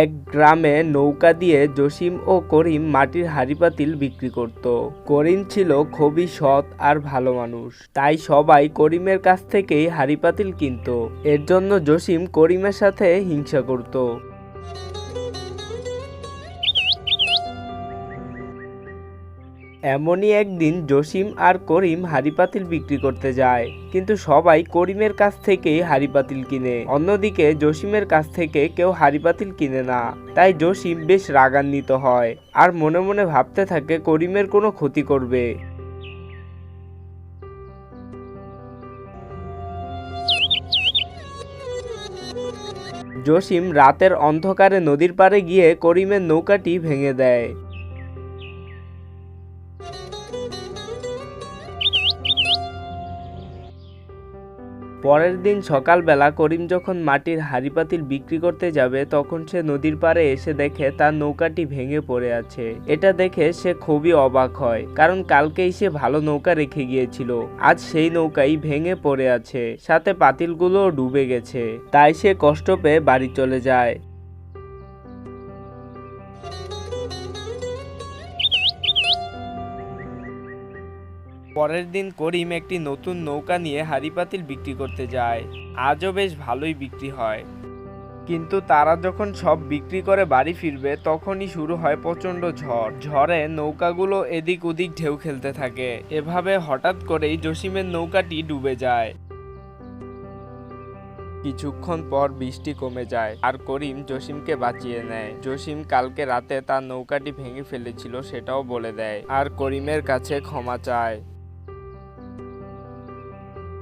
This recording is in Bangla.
এক গ্রামে নৌকা দিয়ে জসিম ও করিম মাটির হাড়িপাতিল বিক্রি করত। করিম ছিল খুবই সৎ আর ভালো মানুষ। তাই সবাই করিমের কাছ থেকেই হাড়িপাতিল কিনত। এর জন্য জসিম করিমের সাথে হিংসা করত। এমনই একদিন জসিম আর করিম হাঁড়ি পাতিল বিক্রি করতে যায়। কিন্তু সবাই করিমের কাছ থেকেই হাঁড়ি পাতিল কিনে। অন্যদিকে জসিমের কাছ থেকে কেউ হাঁড়ি পাতিল কিনে না। তাই জসিম বেশ রাগান্বিত হয় আর মনে মনে ভাবতে থাকে করিমের কোনো ক্ষতি করবে। জসিম রাতের অন্ধকারে নদীর পাড়ে গিয়ে করিমের নৌকাটি ভেঙে দেয়। পরের দিন সকালবেলা করিম যখন মাটির হাঁড়ি পাতিল বিক্রি করতে যাবে, তখন সে নদীর পাড়ে এসে দেখে তার নৌকাটি ভেঙে পড়ে আছে। এটা দেখে সে খুবই অবাক হয়, কারণ কালকেই সে ভালো নৌকা রেখে গিয়েছিল। আজ সেই নৌকাই ভেঙে পড়ে আছে, সাথে পাতিলগুলোও ডুবে গেছে। তাই সে কষ্ট পেয়ে বাড়ি চলে যায়। পরের দিন করিম একটি নতুন নৌকা নিয়ে হাঁড়ি পাতিল বিক্রি করতে যায়। আজও বেশ ভালোই বিক্রি হয়। কিন্তু তারা যখন সব বিক্রি করে বাড়ি ফিরবে, তখনই শুরু হয় প্রচণ্ড ঝড়। ঝড়ে নৌকাগুলো এদিক ওদিক ঢেউ খেলতে থাকে। এভাবে হঠাৎ করেই জসিমের নৌকাটি ডুবে যায়। কিছুক্ষণ পর বৃষ্টি কমে যায় আর করিম জসিমকে বাঁচিয়ে নেয়। জসিম কালকে রাতে তার নৌকাটি ভেঙে ফেলেছিল সেটাও বলে দেয়। আর করিমের কাছে ক্ষমা চায়।